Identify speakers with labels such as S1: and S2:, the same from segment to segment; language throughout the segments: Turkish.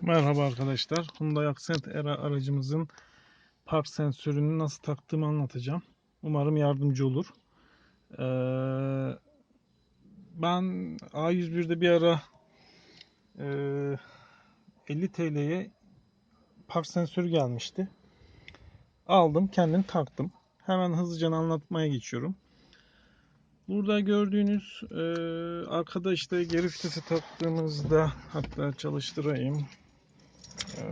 S1: Merhaba arkadaşlar. Hyundai Accent Era aracımızın park sensörünü nasıl taktığımı anlatacağım. Umarım yardımcı olur. Ee, ben A101'de bir ara e, 50 TL'ye park sensörü gelmişti. Aldım, kendim taktım. Hemen hızlıca anlatmaya geçiyorum. Burada gördüğünüz e, arkada işte geri vitesi taktığımızda hatta çalıştırayım. E,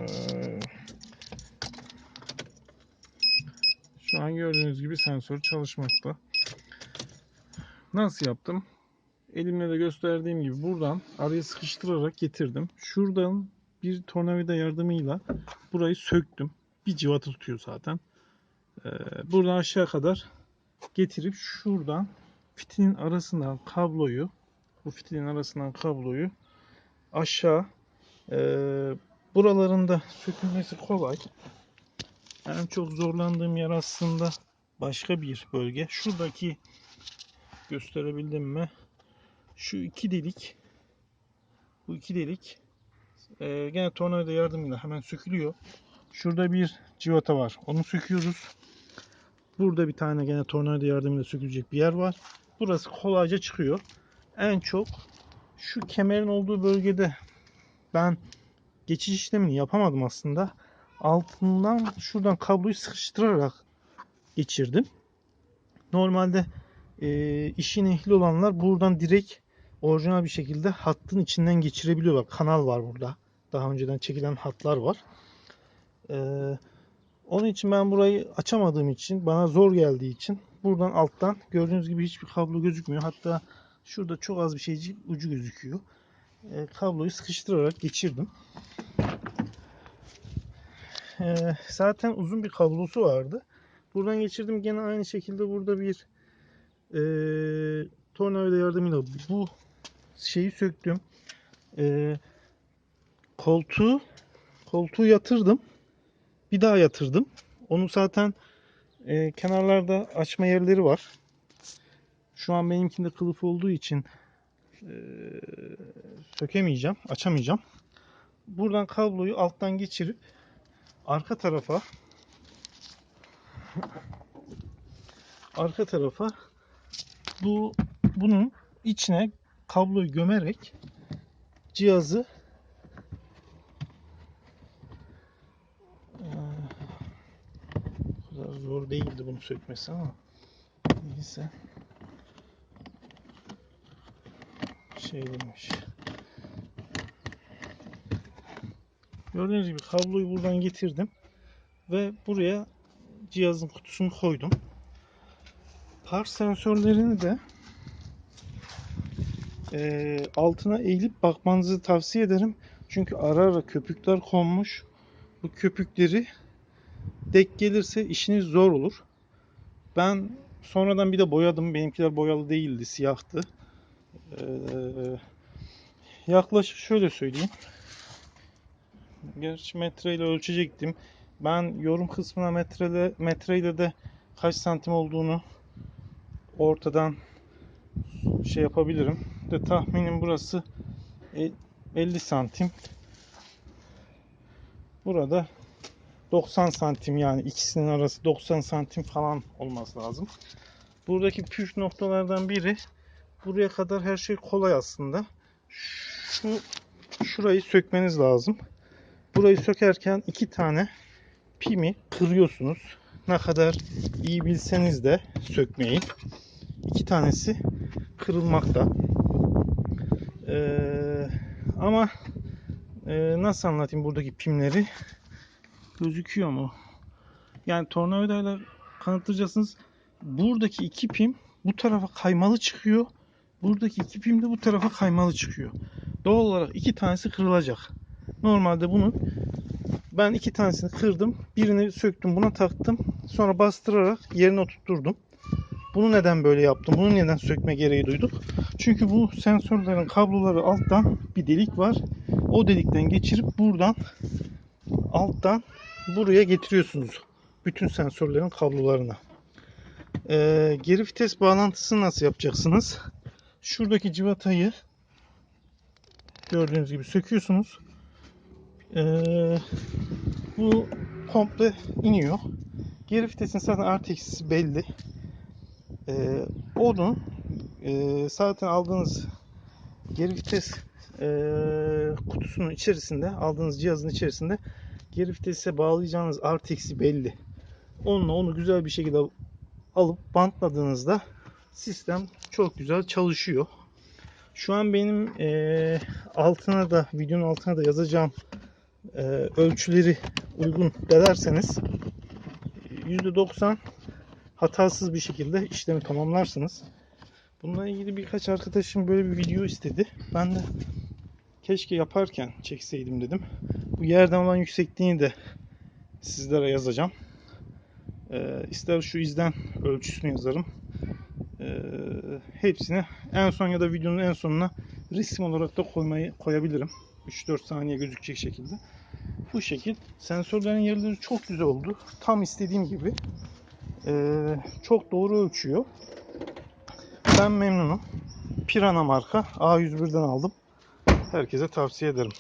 S1: şu an gördüğünüz gibi sensör çalışmakta. Nasıl yaptım? Elimle de gösterdiğim gibi buradan araya sıkıştırarak getirdim. Şuradan bir tornavida yardımıyla burayı söktüm. Bir civata tutuyor zaten. E, buradan aşağı kadar getirip şuradan fitinin arasından kabloyu bu fitinin arasından kabloyu aşağı e, buralarında sökülmesi kolay. En çok zorlandığım yer aslında başka bir bölge. Şuradaki gösterebildim mi? Şu iki delik bu iki delik e, gene tornavida yardımıyla hemen sökülüyor. Şurada bir civata var. Onu söküyoruz. Burada bir tane gene tornavida yardımıyla sökülecek bir yer var. Burası kolayca çıkıyor. En çok şu kemerin olduğu bölgede ben geçiş işlemini yapamadım aslında. Altından şuradan kabloyu sıkıştırarak geçirdim. Normalde e, işin ehli olanlar buradan direkt orijinal bir şekilde hattın içinden geçirebiliyorlar. Kanal var burada. Daha önceden çekilen hatlar var. Ee, onun için ben burayı açamadığım için, bana zor geldiği için buradan alttan gördüğünüz gibi hiçbir kablo gözükmüyor. Hatta şurada çok az bir şeycik ucu gözüküyor. E, kabloyu sıkıştırarak geçirdim. E, zaten uzun bir kablosu vardı. Buradan geçirdim. Gene aynı şekilde burada bir e, tornavida yardımıyla bu şeyi söktüm. E, koltuğu koltuğu yatırdım. Bir daha yatırdım. Onu zaten e, kenarlarda açma yerleri var. Şu an benimkinde kılıf olduğu için e, sökemeyeceğim, açamayacağım. Buradan kabloyu alttan geçirip arka tarafa arka tarafa bu bunun içine kabloyu gömerek cihazı o kadar değildi bunu sökmesi ama neyse şey demiş. Gördüğünüz gibi kabloyu buradan getirdim ve buraya cihazın kutusunu koydum. Park sensörlerini de e, altına eğilip bakmanızı tavsiye ederim. Çünkü ara ara köpükler konmuş. Bu köpükleri dek gelirse işiniz zor olur. Ben sonradan bir de boyadım. Benimkiler boyalı değildi, siyahtı. Ee, yaklaşık şöyle söyleyeyim. Gerçi metreyle ölçecektim. Ben yorum kısmına metrele, metreyle de kaç santim olduğunu ortadan şey yapabilirim. De tahminim burası 50 santim. Burada 90 santim yani ikisinin arası 90 santim falan olması lazım. Buradaki püf noktalardan biri buraya kadar her şey kolay aslında. Şu şurayı sökmeniz lazım. Burayı sökerken iki tane pimi kırıyorsunuz. Ne kadar iyi bilseniz de sökmeyi. iki tanesi kırılmakta. Ee, ama e, nasıl anlatayım buradaki pimleri? Gözüküyor mu? Yani tornavidayla kanıtlayacaksınız. Buradaki iki pim bu tarafa kaymalı çıkıyor. Buradaki iki pim de bu tarafa kaymalı çıkıyor. Doğal olarak iki tanesi kırılacak. Normalde bunun ben iki tanesini kırdım. Birini söktüm buna taktım. Sonra bastırarak yerine oturtturdum. Bunu neden böyle yaptım? Bunu neden sökme gereği duyduk? Çünkü bu sensörlerin kabloları alttan bir delik var. O delikten geçirip buradan alttan buraya getiriyorsunuz. Bütün sensörlerin kablolarını. Ee, geri vites bağlantısını nasıl yapacaksınız? Şuradaki civatayı gördüğünüz gibi söküyorsunuz. Ee, bu komple iniyor. Geri vitesin zaten eksisi belli. Ee, onun e, zaten aldığınız geri vites e, kutusunun içerisinde aldığınız cihazın içerisinde geri vitese bağlayacağınız artı belli. Onunla onu güzel bir şekilde alıp bantladığınızda sistem çok güzel çalışıyor. Şu an benim e, altına da videonun altına da yazacağım e, ölçüleri uygun derseniz %90 hatasız bir şekilde işlemi tamamlarsınız. Bununla ilgili birkaç arkadaşım böyle bir video istedi. Ben de keşke yaparken çekseydim dedim. Bu yerden olan yüksekliğini de sizlere yazacağım. Ee, ister şu izden ölçüsünü yazarım. Ee, hepsini en son ya da videonun en sonuna resim olarak da koymayı koyabilirim. 3-4 saniye gözükecek şekilde. Bu şekil. Sensörlerin yerleri çok güzel oldu. Tam istediğim gibi. Ee, çok doğru ölçüyor. Ben memnunum. Pirana marka A101'den aldım. Herkese tavsiye ederim.